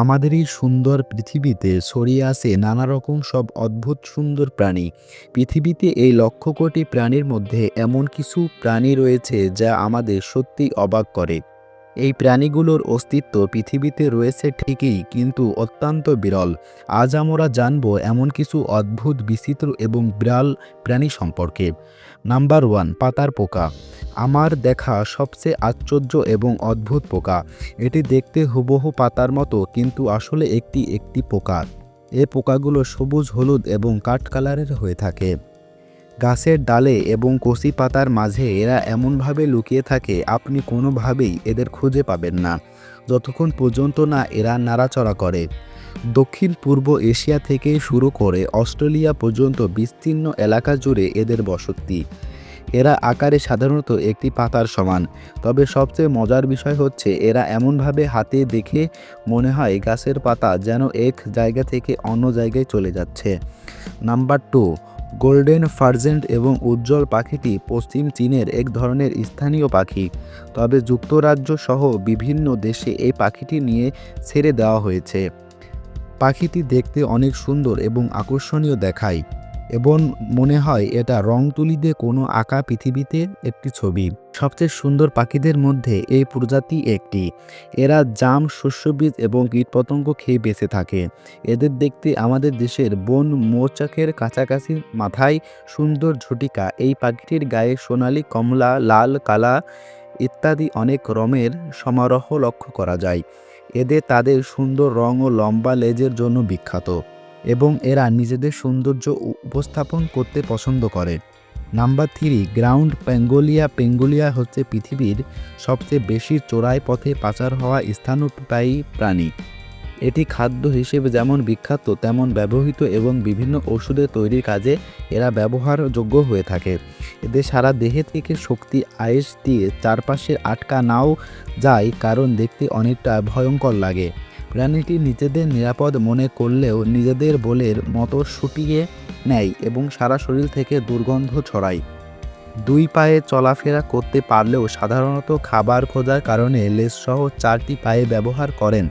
আমাদের এই সুন্দর পৃথিবীতে ছড়িয়ে আছে নানা রকম সব অদ্ভুত সুন্দর প্রাণী। পৃথিবীতে এই লক্ষ কোটি প্রাণীর মধ্যে এমন কিছু প্রাণী রয়েছে যা আমাদের সত্যি অবাক করে। এই প্রাণীগুলোর অস্তিত্ব পৃথিবীতে রয়েছে ঠিকই, কিন্তু অত্যন্ত বিরল। আজ আমরা জানব এমন কিছু অদ্ভুত, বিচিত্র এবং বিরল প্রাণী সম্পর্কে। নাম্বার ওয়ান, পাতার পোকা। আমার দেখা সবচেয়ে আশ্চর্য এবং অদ্ভুত পোকা। এটি দেখতে হুবহু পাতার মতো, কিন্তু আসলে একটি একটি পোকা। এ পোকাগুলো সবুজ, হলুদ এবং কাঠ কালারের হয়ে থাকে। গাছের ডালে এবং কচি পাতার মাঝে এরা এমনভাবে লুকিয়ে থাকে, আপনি কোনোভাবেই এদের খুঁজে পাবেন না। যতক্ষণ পর্যন্ত না এরা নাড়াচড়া করে। দক্ষিণ পূর্ব এশিয়া থেকে শুরু করে অস্ট্রেলিয়া পর্যন্ত বিস্তীর্ণ এলাকা জুড়ে এদের বসতি। এরা আকারে সাধারণত একটি পাতার সমান। তবে সবচেয়ে মজার বিষয় হচ্ছে, এরা এমনভাবে হাতে দেখে মনে হয় গাছের পাতা যেন এক জায়গা থেকে অন্য জায়গায় চলে যাচ্ছে। নাম্বার টু, গোল্ডেন ফার্জেন্ট এবং উজ্জ্বল পাখিটি পশ্চিম চীনের এক ধরনের স্থানীয় পাখি। তবে যুক্তরাজ্য সহ বিভিন্ন দেশে এই পাখিটি নিয়ে ছেড়ে দেওয়া হয়েছে। পাখিটি দেখতে অনেক সুন্দর এবং আকর্ষণীয় দেখায়। এবং মনে হয় এটা রং তুলিতে কোনো আঁকা পৃথিবীতে একটি ছবি। সবচেয়ে সুন্দর পাখিদের মধ্যে এই প্রজাতি একটি। এরা জাম, শস্যবীজ এবং কীটপতঙ্গ খেয়ে বেঁচে থাকে। এদের দেখতে আমাদের দেশের বন মৌচাকের কাছাকাছি মাথায় সুন্দর ঝটিকা। এই পাখিটির গায়ে সোনালি, কমলা, লাল, কালা ইত্যাদি অনেক রঙের সমারোহ লক্ষ্য করা যায়। এদের তাদের সুন্দর রং ও লম্বা লেজের জন্য বিখ্যাত। এবং এরা নিজেদের সৌন্দর্য উপস্থাপন করতে পছন্দ করে। নাম্বার থ্রি, গ্রাউন্ড পেঙ্গোলিয়া পেঙ্গোলিয়া হচ্ছে পৃথিবীর সবচেয়ে বেশি চোরাই পথে পাচার হওয়া স্থানপায়ী প্রাণী। এটি খাদ্য হিসেবে যেমন বিখ্যাত, তেমন ব্যবহৃত এবং বিভিন্ন ওষুধে তৈরির কাজে এরা ব্যবহারযোগ্য হয়ে থাকে। এদের সারা দেহে থেকে শক্তি, আয়েস দিয়ে চারপাশে আটকা নাও যায়, কারণ দেখতে অনেকটা ভয়ঙ্কর লাগে। প্রাণীটি নিজেদের নিরাপদ মনে করলেও নিজেদের বোলের মতো শুটিয়ে নেয় এবং সারা শরীর থেকে দুর্গন্ধ ছড়ায়। দুই পায়ে চলাফেরা করতে পারলেও সাধারণত খাবার খোঁজার কারণে লেজসহ চারটি পায়ে ব্যবহার করেন।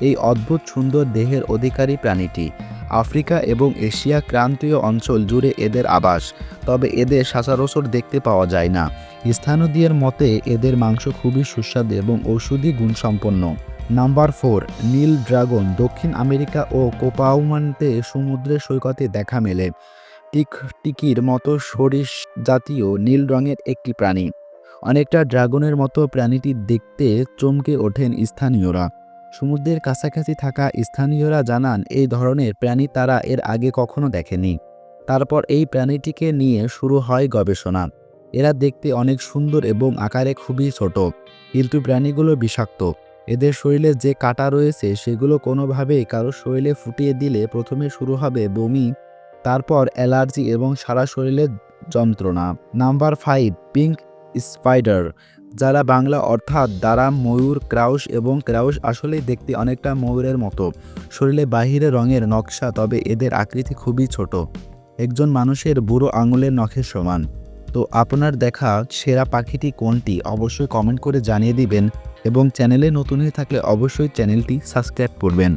এই অদ্ভুত সুন্দর দেহের অধিকারী প্রাণীটি। আফ্রিকা এবং এশিয়া ক্রান্তীয় অঞ্চল জুড়ে এদের আবাস, তবে এদের সচরাচর দেখতে পাওয়া যায় না। স্থানীয়দের মতে, এদের মাংস খুবই সুস্বাদু এবং ঔষধি গুণসম্পন্ন। নাম্বার ফোর, নীল ড্রাগন, দক্ষিণ আমেরিকা ও কোপাউমান্তে সমুদ্রের সৈকতে দেখা মেলে। টিক, টিকির মতো সরিষ জাতীয় নীল রঙের একটি প্রাণী। অনেকটা ড্রাগনের মতো প্রাণীটি দেখতে চমকে ওঠেন স্থানীয়রা। সমুদ্রের কাছাকাছি থাকা স্থানীয়রা জানান, এই ধরনের প্রাণী তারা এর আগে কখনো দেখেনি। তারপর এই প্রাণীটিকে নিয়ে শুরু হয় গবেষণা। এরা দেখতে অনেক সুন্দর এবং আকারে খুবই ছোট। কিন্তু প্রাণীগুলো বিষাক্ত। এদের শরীরে যে কাঁটা রয়েছে সেগুলো কোনোভাবেই কারও শরীরে ফুটিয়ে দিলে প্রথমে শুরু হবে বমি, তারপর অ্যালার্জি এবং সারা শরীরে যন্ত্রণা। নাম্বার ফাইভ, পিঙ্ক স্পাইডার, যারা বাংলা অর্থাৎ দ্বারা ময়ূর ক্রাউস এবং ক্রাউস আসলেই দেখতে অনেকটা ময়ূরের মতো। শরীরে বাহিরে রঙের নকশা, তবে এদের আকৃতি খুবই ছোট। একজন মানুষের বুড়ো আঙুলের নখের সমান। তো আপনার দেখা সেরা পাখিটি কোনটি? অবশ্যই কমেন্ট করে জানিয়ে দিবেন। এবং চ্যানেলে নতুন হয়ে থাকলে অবশ্যই চ্যানেলটি সাবস্ক্রাইব করবেন।